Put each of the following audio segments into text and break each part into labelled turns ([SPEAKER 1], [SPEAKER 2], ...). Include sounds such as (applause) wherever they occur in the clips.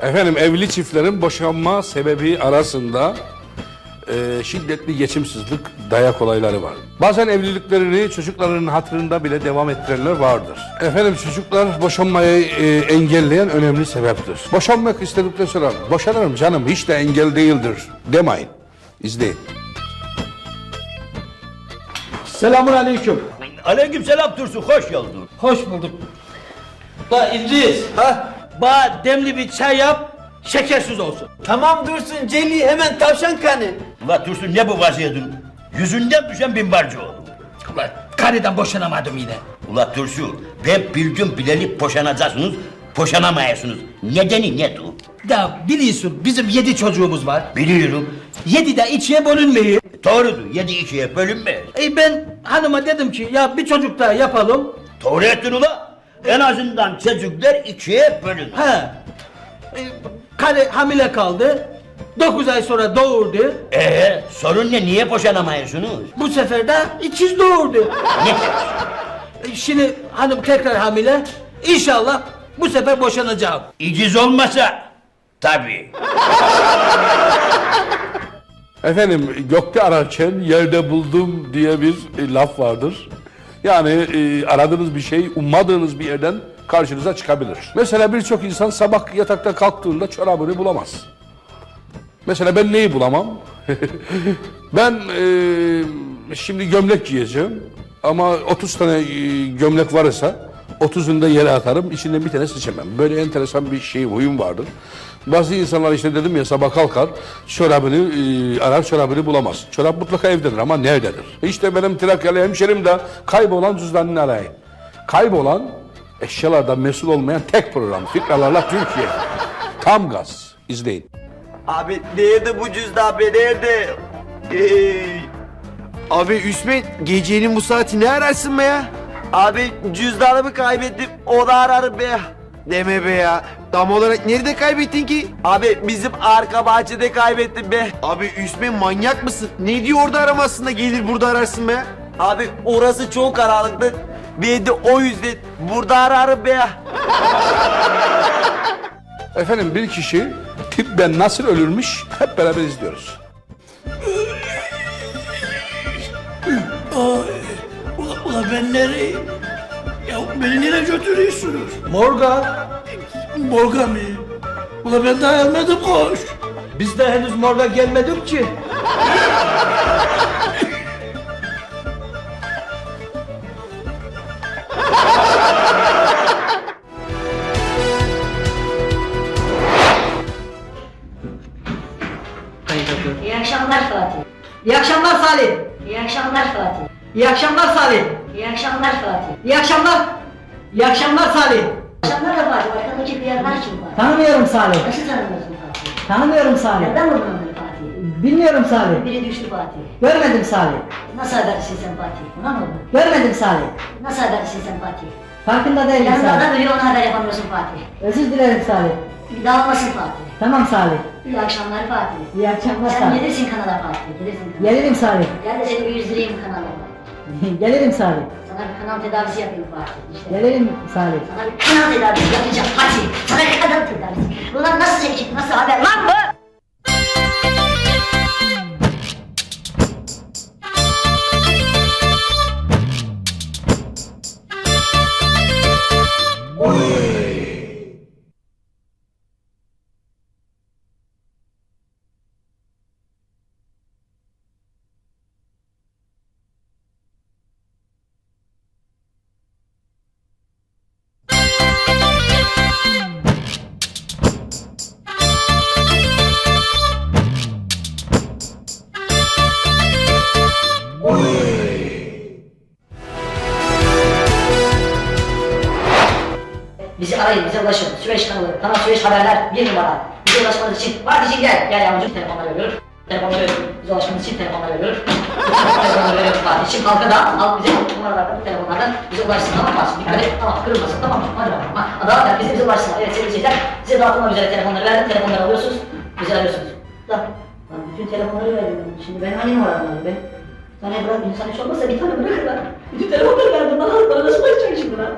[SPEAKER 1] Efendim evli çiftlerin boşanma sebebi arasında e, şiddetli geçimsizlik, dayak olayları var. Bazen evliliklerini çocuklarının hatırında bile devam ettirenler vardır. Efendim çocuklar boşanmayı e, engelleyen önemli sebeptir. Boşanmak istedikten sonra boşanırım canım hiç de engel değildir demeyin. İzleyin.
[SPEAKER 2] Selamun aleyküm.
[SPEAKER 3] Aleykümselam Tursun, hoş geldin.
[SPEAKER 2] Hoş bulduk. La İdris. Ha? Bana demli bir çay yap, şekersiz olsun.
[SPEAKER 4] Tamam dursun Celi hemen tavşan kanı.
[SPEAKER 3] Ula Tursun ne bu vaziyetin? Yüzünden düşen binbarcı oldu.
[SPEAKER 2] Ulan karıdan boşanamadım yine.
[SPEAKER 3] Ula Tursun, ben bildim bileli poşanacaksınız, poşanamayasınız. Nedeni ne tu?
[SPEAKER 2] Ya biliyorsun bizim yedi çocuğumuz var.
[SPEAKER 3] Biliyorum.
[SPEAKER 2] Yedi de içiye bölünmeyi.
[SPEAKER 3] Doğrudur, yedi ikiye bölünmez.
[SPEAKER 2] E ben hanıma dedim ki ya bir çocuk daha yapalım.
[SPEAKER 3] Doğru ettin ula. En azından çocuklar ikiye bölün.
[SPEAKER 2] He. E, karı hamile kaldı. Dokuz ay sonra doğurdu.
[SPEAKER 3] Ee, sorun ne? Niye boşanamayasınız?
[SPEAKER 2] Bu sefer de ikiz doğurdu.
[SPEAKER 3] Ne?
[SPEAKER 2] E, Şimdi hanım tekrar hamile. İnşallah bu sefer boşanacağım.
[SPEAKER 3] İciz olmasa tabii.
[SPEAKER 1] Efendim gökte ararken yerde buldum diye bir e, laf vardır. Yani e, aradığınız bir şey ummadığınız bir yerden karşınıza çıkabilir. Mesela birçok insan sabah yatakta kalktığında çorabını bulamaz. Mesela ben neyi bulamam? (laughs) ben e, şimdi gömlek giyeceğim ama 30 tane e, gömlek varsa 30'unu da yere atarım içinden bir tane seçemem. Böyle enteresan bir şey huyum vardır. Bazı insanlar işte dedim ya sabah kalkar çorabını e, arar çorabını bulamaz. Çorap mutlaka evdedir ama nerededir? İşte benim Trakyalı hemşerim de kaybolan cüzdanını arayın. Kaybolan eşyalardan mesul olmayan tek program. Fikralarla Türkiye. Tam gaz. İzleyin.
[SPEAKER 4] Abi nerede bu cüzdan be nerede?
[SPEAKER 5] Abi Üsmet gecenin bu saati ne ararsın be ya?
[SPEAKER 4] Abi cüzdanımı kaybettim onu ararım be.
[SPEAKER 5] Deme be ya. Tam olarak nerede kaybettin ki?
[SPEAKER 4] Abi bizim arka bahçede kaybettim be.
[SPEAKER 5] Abi Üsmet manyak mısın? Ne diyor orada aramazsın da gelir burada ararsın be?
[SPEAKER 4] Abi orası çok karanlıktı. Ben de o yüzden burada ararım be.
[SPEAKER 1] Efendim bir kişi tıbben nasıl ölürmüş hep beraber izliyoruz.
[SPEAKER 6] Ula, ula ben nereye? Ya beni nereye götürüyorsunuz?
[SPEAKER 2] Morga.
[SPEAKER 6] Morga mı? Ula ben daha gelmedim koş.
[SPEAKER 2] Biz de henüz morga gelmedik ki.
[SPEAKER 7] İyi akşamlar Fatih.
[SPEAKER 8] İyi akşamlar Salih.
[SPEAKER 7] İyi akşamlar Fatih.
[SPEAKER 8] İyi akşamlar Salih.
[SPEAKER 7] İyi akşamlar Fatih.
[SPEAKER 8] İyi akşamlar. İyi akşamlar Salih.
[SPEAKER 7] Akşamlar da Fatih. Arkadaki bir kim Fatih?
[SPEAKER 8] Tanımıyorum Salih.
[SPEAKER 7] Nasıl tanımıyorsun Fatih?
[SPEAKER 8] Tanımıyorum Salih.
[SPEAKER 7] Nereden buldun onları Fatih?
[SPEAKER 8] Bilmiyorum Salih.
[SPEAKER 7] Biri düştü Fatih.
[SPEAKER 8] Görmedim Salih.
[SPEAKER 7] Nasıl habercisin sen Fatih? Buna mı oldu?
[SPEAKER 8] Görmedim Salih.
[SPEAKER 7] Nasıl habercisin sen Fatih?
[SPEAKER 8] Farkında değilim
[SPEAKER 7] Yanında
[SPEAKER 8] Salih.
[SPEAKER 7] adam ölüyor ona haber yapamıyorsun Fatih.
[SPEAKER 8] Özür dilerim Salih.
[SPEAKER 7] Bir daha olmasın Fatih.
[SPEAKER 8] Tamam Salih.
[SPEAKER 7] İyi akşamlar Fatih.
[SPEAKER 8] İyi akşamlar
[SPEAKER 7] Sen
[SPEAKER 8] Salih.
[SPEAKER 7] gelirsin kanala Fatih. Gelirsin kanala.
[SPEAKER 8] Gelirim Salih.
[SPEAKER 7] Gel de seni bir yüzdüreyim kanala. (laughs)
[SPEAKER 8] Gelirim Salih.
[SPEAKER 7] Sana bir kanal tedavisi yapayım Fatih. İşte.
[SPEAKER 8] Gelirim Salih.
[SPEAKER 7] Sana bir kanal tedavisi yapacağım Fatih. Sana bir kanal tedavisi. Ulan Süveyş Haberler bir numara. Bize ulaşmanız için, Fatih'cim gel. Gel yavrucuğum, telefonları veriyorum. Telefonları veriyorum. Bize ulaşmanız için telefonları veriyorum. telefonları veriyorum Fatih'cim. Halka da al bize numaralardan, telefonlardan bize ulaşsın. Tamam mı? Dikkat et, tamam kırılmasın, tamam mı? Hadi bakalım. Ha, dağıtlar, bize, bize ulaşsın. Evet sevgili seyirciler, size dağıtılmak üzere telefonları verdim. Telefonları alıyorsunuz, bizi arıyorsunuz. Da, lan bütün telefonları verdim. Şimdi ben hangi numaradan alayım ben? Tane bırak, insan hiç olmazsa bir tane bırakırlar. Bütün telefonları verdim. Bana, bana nasıl ulaşacak şimdi lan?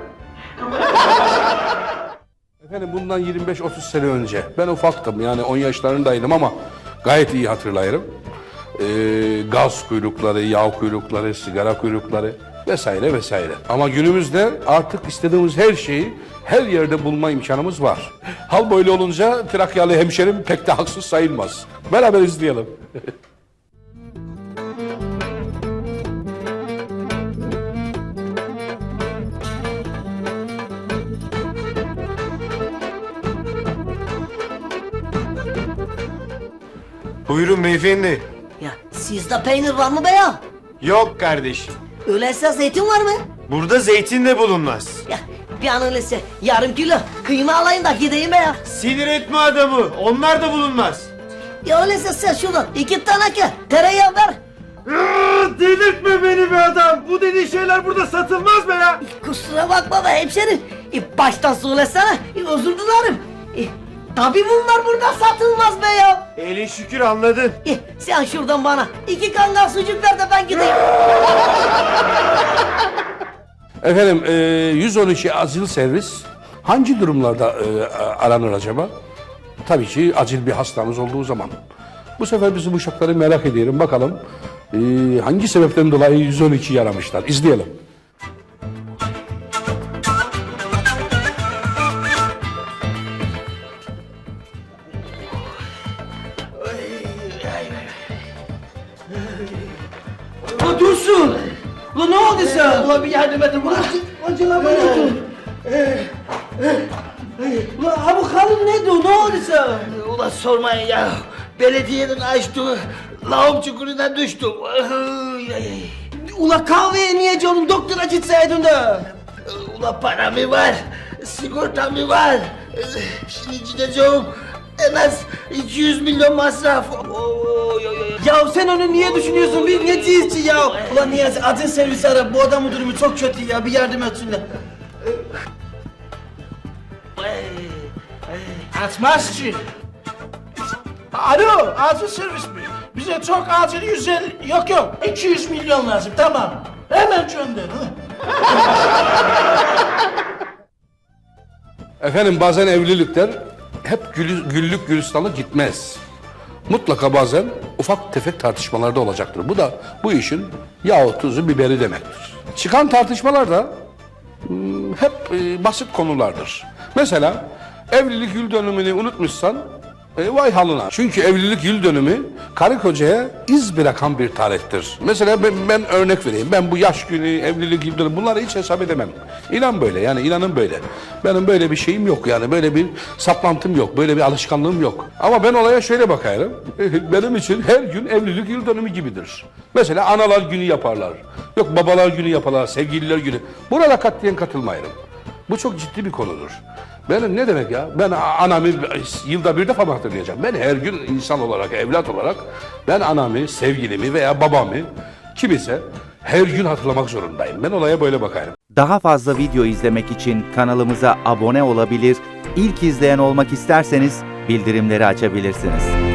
[SPEAKER 1] Efendim bundan 25-30 sene önce ben ufaktım yani 10 yaşlarındaydım ama gayet iyi hatırlarım. Ee, gaz kuyrukları, yağ kuyrukları, sigara kuyrukları vesaire vesaire. Ama günümüzde artık istediğimiz her şeyi her yerde bulma imkanımız var. Hal böyle olunca Trakyalı hemşerim pek de haksız sayılmaz. Beraber izleyelim. (laughs)
[SPEAKER 5] Buyurun beyefendi.
[SPEAKER 9] Ya sizde peynir var mı be ya?
[SPEAKER 5] Yok kardeşim.
[SPEAKER 9] Öyleyse zeytin var mı?
[SPEAKER 5] Burada zeytin de bulunmaz.
[SPEAKER 9] Ya bir an öyleyse yarım kilo kıyma alayım da gideyim be ya.
[SPEAKER 5] Sinir etme adamı. Onlar da bulunmaz.
[SPEAKER 9] Ya öyleyse sen şuradan iki tane ke tereyağı ver.
[SPEAKER 5] delirtme beni be adam. Bu dediğin şeyler burada satılmaz be ya.
[SPEAKER 9] Kusura bakma be hemşerim. E, baştan söylesene. E, özür dilerim. Tabii bunlar burada satılmaz be ya.
[SPEAKER 5] Elin şükür anladın.
[SPEAKER 9] E, sen şuradan bana iki kangal sucuk ver de ben gideyim. (laughs)
[SPEAKER 1] Efendim e, 112 acil servis hangi durumlarda e, aranır acaba? Tabii ki acil bir hastamız olduğu zaman. Bu sefer bizim uşakları merak ediyorum. Bakalım e, hangi sebepten dolayı 112 aramışlar. İzleyelim.
[SPEAKER 2] Ula bir yardım edin bana. Acıla bana dur. Ula ha bu kalın neydi o? Ne oldu sen? Ula sormayın ya. Belediyenin açtığı lağım çukuruna düştüm. Ula kahveye niye canım doktora gitseydin de. Ula para mı var? Sigorta mı var? Şimdi gideceğim. En az 200 milyon masraf. Oy, oy, oy. Ya sen onu niye düşünüyorsun? Biz neciyiz ki ya? Ulan Niyazi acil servis ara. Bu adamın durumu çok kötü ya. Bir yardım etsinler.
[SPEAKER 6] Atmaz ki. Alo, acil servis mi? Bize çok acil 150, yok yok 200 milyon lazım tamam. Hemen gönder.
[SPEAKER 1] Efendim bazen evlilikler hep gülü- güllük gülistanlık gitmez. Mutlaka bazen ufak tefek tartışmalarda olacaktır. Bu da bu işin yağı tuzu biberi demektir. Çıkan tartışmalar da hmm, hep e, basit konulardır. Mesela evlilik yıl dönümünü unutmuşsan e, vay halına. Çünkü evlilik yıl dönümü karı kocaya iz bırakan bir tarihtir. Mesela ben, ben örnek vereyim. Ben bu yaş günü, evlilik yıl dönümü bunları hiç hesap edemem. İnan böyle yani inanın böyle. Benim böyle bir şeyim yok yani böyle bir saplantım yok. Böyle bir alışkanlığım yok. Ama ben olaya şöyle bakarım. (laughs) Benim için her gün evlilik yıl dönümü gibidir. Mesela analar günü yaparlar. Yok babalar günü yaparlar, sevgililer günü. Burada katliyen katılmayırım. Bu çok ciddi bir konudur. Benim ne demek ya? Ben anamı yılda bir defa mı hatırlayacağım? Ben her gün insan olarak, evlat olarak ben anamı, sevgilimi veya babamı kim ise her gün hatırlamak zorundayım. Ben olaya böyle bakarım.
[SPEAKER 10] Daha fazla video izlemek için kanalımıza abone olabilir, ilk izleyen olmak isterseniz bildirimleri açabilirsiniz.